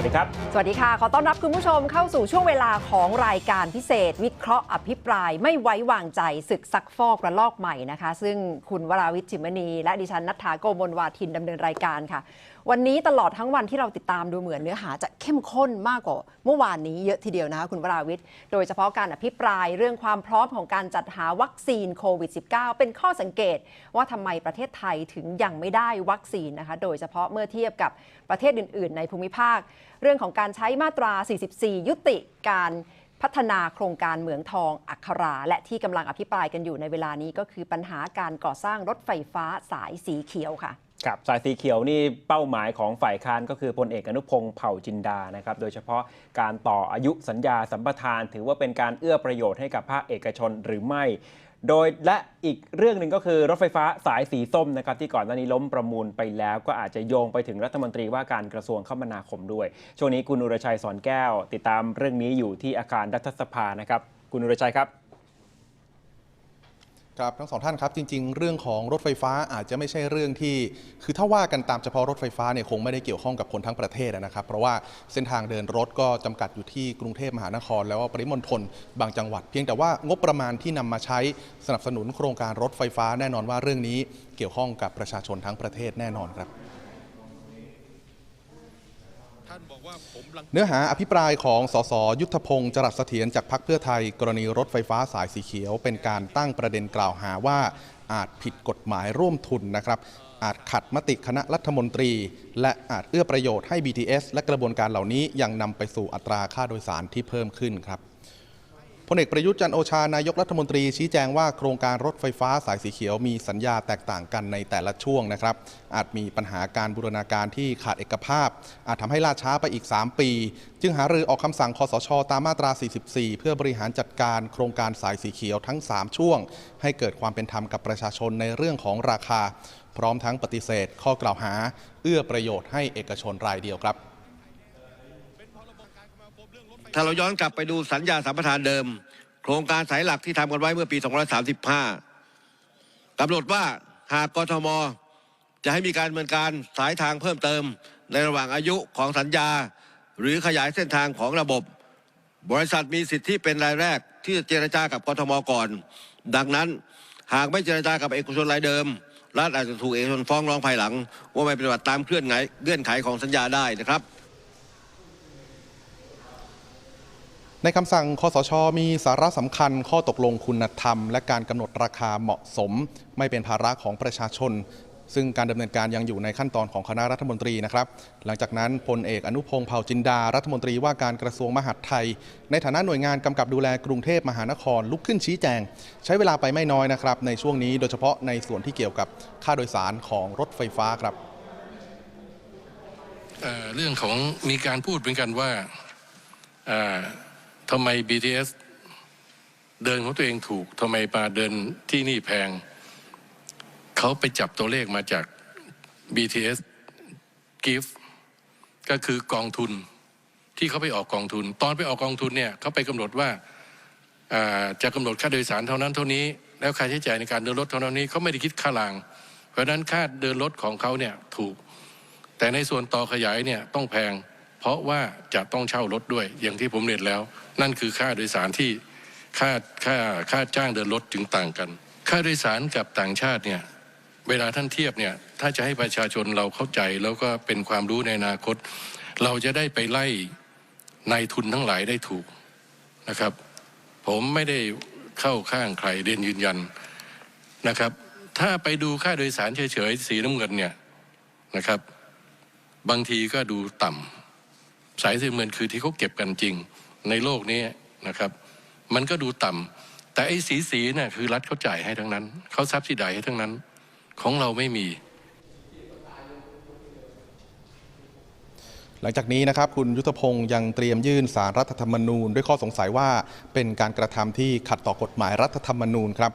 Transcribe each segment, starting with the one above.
สวัสดีค่ะ ขอต้อนรับคุณผู้ชมเข้าสู่ช่วงเวลาของรายการพิเศษ วิเคราะห์อภิปรายไม่ไว้วางใจศึกซักฟอกระลอกใหม่นะคะ ซึ่งคุณวราวิชจิมณี และดิฉันนัทธาโกมลวาทินดำเนินรายการค่ะ วันนี้ตลอดทั้งวันที่เราติดตามดูเหมือนเนื้อหาจะเข้มข้นมากกว่าเมื่อวานนี้เยอะทีเดียวนะคะคุณวราวิทย์โดยเฉพาะการอภิปรายเรื่องความพร้อมของการจัดหาวัคซีนโควิด -19 เป็นข้อสังเกต ว่าทำไมประเทศไทยถึงยังไม่ได้วัคซีนนะคะโดยเฉพาะเมื่อเทียบกับประเทศอื่น ๆ ในภูมิภาค เรื่องของการใช้มาตรา 44 ยุติการพัฒนาโครงการเหมืองทองอัครา และที่กำลังอภิปรายกันอยู่ในเวลานี้ก็คือปัญหาการก่อสร้างรถไฟฟ้าสายสีเขียวค่ะ ครับสายสีเขียวนี่เป้าหมายของฝ่ายค้านก็คือพลเอกอนุพงศ์เผ่าจินดานะครับโดยเฉพาะการต่ออายุสัญญาสัมปทาน ถือว่าเป็นการเอื้อประโยชน์ให้กับภาคเอกชนหรือไม่ โดยและอีกเรื่องหนึ่งก็คือรถไฟฟ้าสายสีส้มนะครับที่ก่อนหน้านี้ล้มประมูลไปแล้ว ก็อาจจะโยงไปถึงรัฐมนตรีว่าการกระทรวงคมนาคมด้วย ช่วงนี้คุณอุรชัยสอนแก้ว ติดตามเรื่องนี้อยู่ที่อาคารรัฐสภานะครับ คุณอุรชัยครับ ครับทั้งสองท่านครับจริง ๆ เรื่องของรถไฟฟ้าอาจจะไม่ใช่เรื่องที่ คือถ้าว่ากันตามเฉพาะรถไฟฟ้าเนี่ยคงไม่ได้เกี่ยวข้องกับคนทั้งประเทศนะครับ เพราะว่าเส้นทางเดินรถก็จำกัดอยู่ที่กรุงเทพมหานคร แล้วก็ปริมณฑลบางจังหวัด เพียงแต่ว่างบประมาณที่นำมาใช้สนับสนุนโครงการรถไฟฟ้าแน่นอนว่าเรื่องนี้เกี่ยวข้องกับประชาชนทั้งประเทศแน่นอนครับ เนื้อหาอภิปรายของสสยุทธพงศ์จรัสเสถียรจากพรรคเพื่อไทย กรณีรถไฟฟ้าสายสีเขียว เป็นการตั้งประเด็นกล่าวหาว่าอาจผิดกฎหมายร่วมทุนนะครับ อาจขัดมติคณะรัฐมนตรี และอาจเอื้อประโยชน์ให้ BTS และกระบวนการเหล่านี้ยังนำไปสู่อัตราค่าโดยสารที่เพิ่มขึ้นครับ พลเอกประยุทธ์จันโอชานายกรัฐมนตรีชี้แจงว่าโครงการรถไฟฟ้าสายสีเขียวมีสัญญาแตกต่างกันในแต่ละช่วงนะครับ อาจมีปัญหาการบูรณาการที่ขาดเอกภาพ อาจทำให้ล่าช้าไปอีก 3 ปี จึงหารือออกคำสั่งคอสช ตามมาตรา 44 เพื่อบริหารจัดการโครงการสายสีเขียวทั้ง 3 ช่วง ให้เกิดความเป็นธรรมกับประชาชนในเรื่องของราคา พร้อมทั้งปฏิเสธข้อกล่าวหา เอื้อประโยชน์ให้เอกชนรายเดียวครับ ถ้าเราย้อนกลับไปดูสัญญาสัมปทานเดิม โครงการสายหลักที่ทำกันไว้เมื่อปี 2535กำหนดว่าหากกทม จะให้มีการดำเนินการสายทางเพิ่มเติม ในระหว่างอายุของสัญญา หรือขยายเส้นทางของระบบ บริษัทมีสิทธิเป็นรายแรก ที่จะเจรจากับกทมก่อน ดังนั้นหากไม่เจรจากับเอกชนรายเดิมรัฐอาจจะถูกเอกชนฟ้องร้องภายหลัง ว่าไม่ปฏิบัติตามเคลื่อนไขเงื่อนไขของสัญญาได้นะครับ ในคำสั่งคอสช มีสาระสำคัญข้อตกลงคุณธรรม และการกำหนดราคาเหมาะสม ไม่เป็นภาระของประชาชน ซึ่งการดำเนินการยังอยู่ในขั้นตอนของคณะรัฐมนตรีนะครับ หลังจากนั้นพลเอกอนุพงศ์เผ่าจินดา รัฐมนตรีว่าการกระทรวงมหาดไทย ในฐานะหน่วยงานกำกับดูแลกรุงเทพมหานครลุกขึ้นชี้แจง ใช้เวลาไปไม่น้อยนะครับ ในช่วงนี้โดยเฉพาะในส่วนที่เกี่ยวกับค่าโดยสารของรถไฟฟ้าครับเเรื่องของมีการพูดเหมือนกันว่า ทำไม BTS เดินของตัวเองถูกทำไมมาเดินที่นี่แพง เขาไปจับตัวเลขมาจาก BTS Gift ก็คือกองทุนที่เขาไปออกกองทุน ตอนไปออกกองทุนเนี่ยเขาไปกำหนดว่าาจะกำหนดค่าโดยสารเท่านั้นเท่านี้ แล้วค่าใช้จ่ายในการเดินรถเท่านั้นนี้เขาไม่ได้คิดค่าราง เพราะนั้นค่าเดินรถของเขาเนี่ยถูก แต่ในส่วนต่อขยายเนี่ยต้องแพง เพราะว่าจะต้องเช่ารถด้วยอย่างที่ผมเรียนแล้ว นั่นคือค่าโดยสารที่ค่าค่าค่าจ้างเดินรถจึงต่างกัน ค่าโดยสารกับต่างชาติเนี่ยเวลาท่านเทียบเนี่ยถ้าจะให้ประชาชนเราเข้าใจแล้วก็เป็นความรู้ในอนาคต เราจะได้ไปไล่นายทุนทั้งหลายได้ถูกนะครับ ผมไม่ได้เข้าข้างใครเรียนยืนยันนะครับ ถ้าไปดูค่าโดยสารเฉยๆสีน้ำเงินเนี่ยนะครับ บางทีก็ดูต่ำ สายสีน้ำเงินคือที่เขาเก็บกันจริงในโลกนี้นะครับ มันก็ดูต่ำแต่ไอ้สีสีเนี่ยคือรัฐเขาจ่ายให้ทั้งนั้นเขาซับซิไดให้ทั้งนั้น ของเราไม่มีหลังจากนี้นะครับคุณยุทธพงศ์ยังเตรียมยื่นสารรัฐธรรมนูญ ด้วยข้อสงสัยว่าเป็นการกระทำที่ขัดต่อกฎหมายรัฐธรรมนูญครับ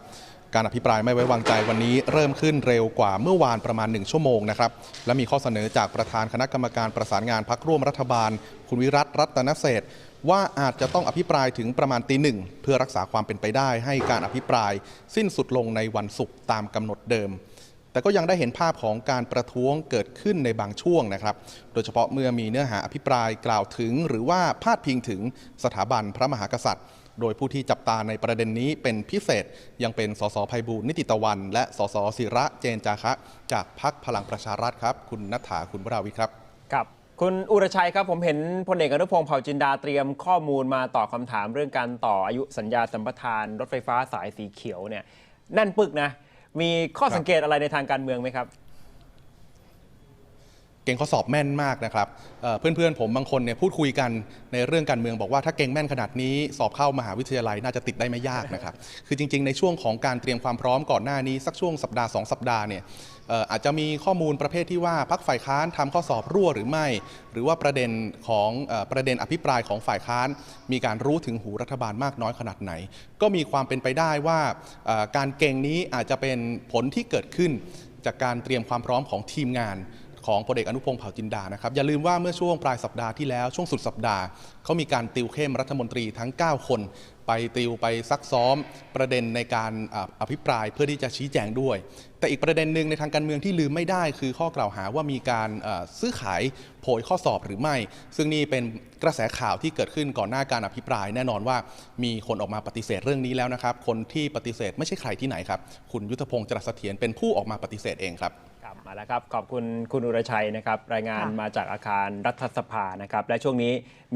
การอภิปรายไม่ไว้วางใจวันนี้เริ่มขึ้นเร็วกว่าเมื่อวานประมาณ 1 ชั่วโมงนะครับ และมีข้อเสนอจากประธานคณะกรรมการประสานงานพักร่วมรัฐบาล คุณวิรัตรัตนเศษว่าอาจจะต้องอภิปรายถึงประมาณตีหนึ่งเพื่อรักษาความเป็นไปได้ให้การอภิปราย สิ้นสุดลงในวันศุกร์ตามกำหนดเดิม แต่ก็ยังได้เห็นภาพของการประท้วงเกิดขึ้นในบางช่วงนะครับ โดยเฉพาะเมื่อมีเนื้อหาอภิปรายกล่าวถึง หรือว่าพาดพิงถึงสถาบันพระมหากษัตริย์ โดยผู้ที่จับตาในประเด็นนี้เป็นพิเศษยังเป็นสสภัยบูลนิติตะวัน และสสศิระเจนจาคะ จากพักพลังประชารัฐครับ คุณนัฐาคุณวราวิครับครับคุณอุรชัยครับผมเห็นพลเอกอนุพงศ์เผ่าจินดาเตรียมข้อมูลมาตอบคำถามเรื่องการต่ออายุสัญญาสัมปทาน รถไฟฟ้าสายสีเขียวเนี่ยแน่นปึกนะมีข้อสังเกตอะไรในทางการเมืองไหมครับ เก่งข้อสอบแม่นมากนะครับเเพื่อนๆผมบางคนเนี่ยพูดคุยกันในเรื่องการเมืองบอกว่าถ้าเก่งแม่นขนาดนี้สอบเข้ามหาวิทยาลัยน่าจะติดได้ไม่ยากนะครับคือจริง ๆ ในช่วงของการเตรียมความพร้อมก่อนหน้านี้สักช่วงสัปดาห์ 2 สัปดาห์เนี่ยอาจจะมีข้อมูลประเภทที่ว่าพักฝ่ายค้านทำข้อสอบรั่วหรือไม่ หรือว่าประเด็นของประเด็นอภิปรายของฝ่ายค้าน มีการรู้ถึงหูรัฐบาลมากน้อยขนาดไหน ก็มีความเป็นไปได้ว่าการเก่งนี้อาจจะเป็นผลที่เกิดขึ้นจากการเตรียมความพร้อมของทีมงาน ของพลเอกอนุพงศ์เผ่าจินดานะครับอย่าลืมว่าเมื่อช่วงปลายสัปดาห์ที่แล้วช่วงสุดสัปดาห์เขามีการติวเข้มรัฐมนตรีทั้ง 9 คน ไปติวไปซักซ้อมประเด็นในการอภิปรายเพื่อที่จะชี้แจงด้วย แต่อีกประเด็นหนึ่งในทางการเมืองที่ลืมไม่ได้ คือข้อกล่าวหาว่ามีการซื้อขายโผยข้อสอบหรือไม่ ซึ่งนี่เป็นกระแสข่าวที่เกิดขึ้นก่อนหน้าการอภิปราย แน่นอนว่ามีคนออกมาปฏิเสธเรื่องนี้แล้วนะครับ คนที่ปฏิเสธไม่ใช่ใครที่ไหนครับ คุณยุทธพงศ์จรัสเถียรเป็นผู้ออกมาปฏิเสธเองครับ ครับมาแล้วครับขอบคุณคุณอุรชัยนะครับ รายงานค่ะมาจากอาคารรัฐสภานะครับ และช่วงนี้มี